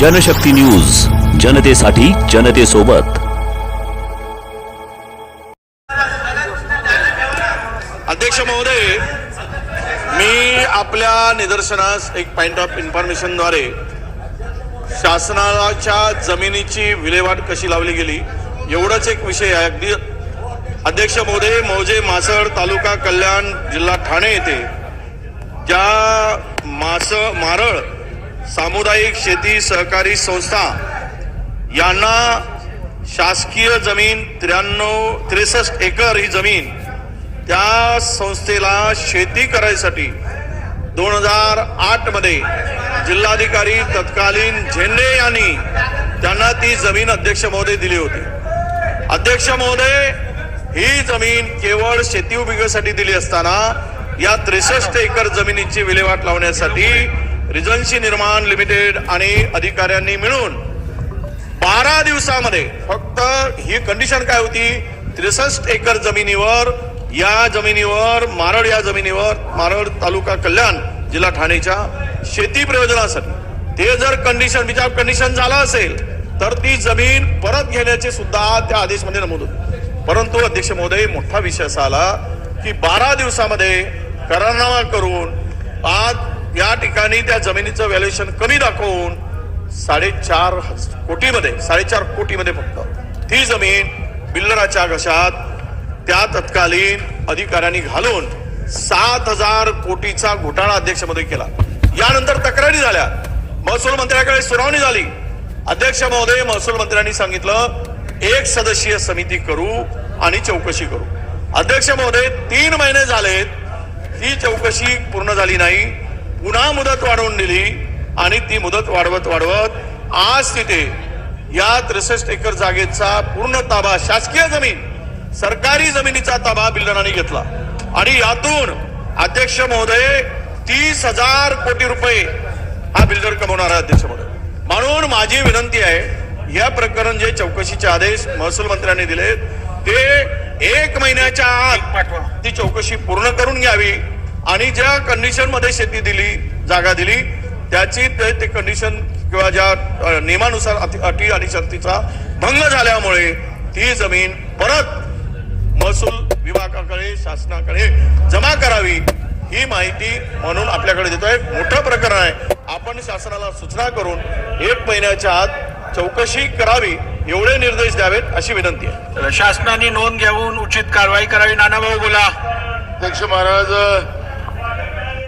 Janshakti news जनतेसाठी जनतेसोबत. अध्यक्ष महोदय मी आपल्या निदर्शनास एक पॉइंट ऑफ इन्फॉर्मेशनद्वारे शासनाच्या जमिनीची विल्हेवाट कशी लावली गेली एवढाच एक विषय आहे. अगदी अध्यक्ष महोदय मौजे मासळ तालुका कल्याण जिल्हा ठाणे येथे ज्या मास मारळ सामुदायिक शेती सहकारी संस्था यांना शासकीय जमीन त्र्याण्णव त्रेसष्ट एकर ही जमीन त्या संस्थेला शेती करायसाठी दोन हजार आठमध्ये जिल्हाधिकारी तत्कालीन झेंडे यांनी त्यांना ती जमीन अध्यक्ष महोदय दिली होती. अध्यक्ष महोदय ही जमीन केवळ शेती उपयोगासाठी दिली असताना या त्रेसष्ट एकर जमिनीची विल्हेवाट लावण्यासाठी रिजन्सी निर्माण लिमिटेड आणि अधिकाऱ्यांनी मिळून बारा दिवसामध्ये फक्त ही कंडिशन काय होती? त्रेसष्ट एकर जमिनीवर या जमिनीवर मारड या जमिनीवर मारड तालुका कल्याण जिल्हा ठाणेच्या शेती प्रयोजनासाठी. ते जर कंडिशन विचार कंडिशन झालं असेल तर ती जमीन परत घेण्याचे सुद्धा त्या आदेशमध्ये नमूद होते. परंतु अध्यक्ष महोदय मोठा विषय असा आला की बारा दिवसामध्ये करारनामा करून आज या ठिकाणी त्या जमिनीचं व्हॅल्युएशन कमी दाखवून साडेचार कोटीमध्ये साडेचार कोटीमध्ये फक्त. ती जमीन बिल्डराच्या घशात त्या तत्कालीन अधिकाऱ्यांनी घालून सात हजार कोटीचा घोटाळा अध्यक्षमध्ये केला. यानंतर तक्रारी झाल्या. महसूल मंत्र्याकडे सुनावणी झाली. अध्यक्ष महोदय महसूल मंत्र्यांनी सांगितलं एक सदस्यीय समिती करू आणि चौकशी करू. अध्यक्ष महोदय तीन महिने झालेत. ती चौकशी पूर्ण झाली नाही. पुन्हा मुदत वाढवून दिली आणि ती मुदत वाढवत वाढवत आज तिथे या त्रेसष्ट एकर जागेचा पूर्ण ताबा शासकीय जमीन सरकारी जमिनीचा ताबा बिल्डरांनी घेतला. आणि यातून अध्यक्ष महोदय तीस हजार कोटी रुपये हा बिल्डर कमवणार आहे अध्यक्ष महोदय. म्हणून माझी विनंती आहे या प्रकरण जे चौकशीचे आदेश महसूल मंत्र्यांनी दिले ते एक महिन्याच्या आत ती चौकशी पूर्ण करून घ्यावी. आणि ज्या कंडिशनमध्ये शेती दिली जागा दिली त्याची ते ते कंडिशन किंवा ज्या नियमानुसार अटी अटी आणि शर्तीचा भंग झाल्यामुळे ती जमीन परत महसूल विभागाकडे शासनाकडे जमा करावी ही माहिती म्हणून आपल्याकडे देतोय. मोठं प्रकरण आहे. आपण शासनाला सूचना करून एक महिन्याच्या आत चौकशी करावी एवढे निर्देश द्यावेत अशी विनंती आहे. शासनाने नोंद घेऊन उचित कारवाई करावी. नानाभाऊ बोला. अध्यक्ष महाराज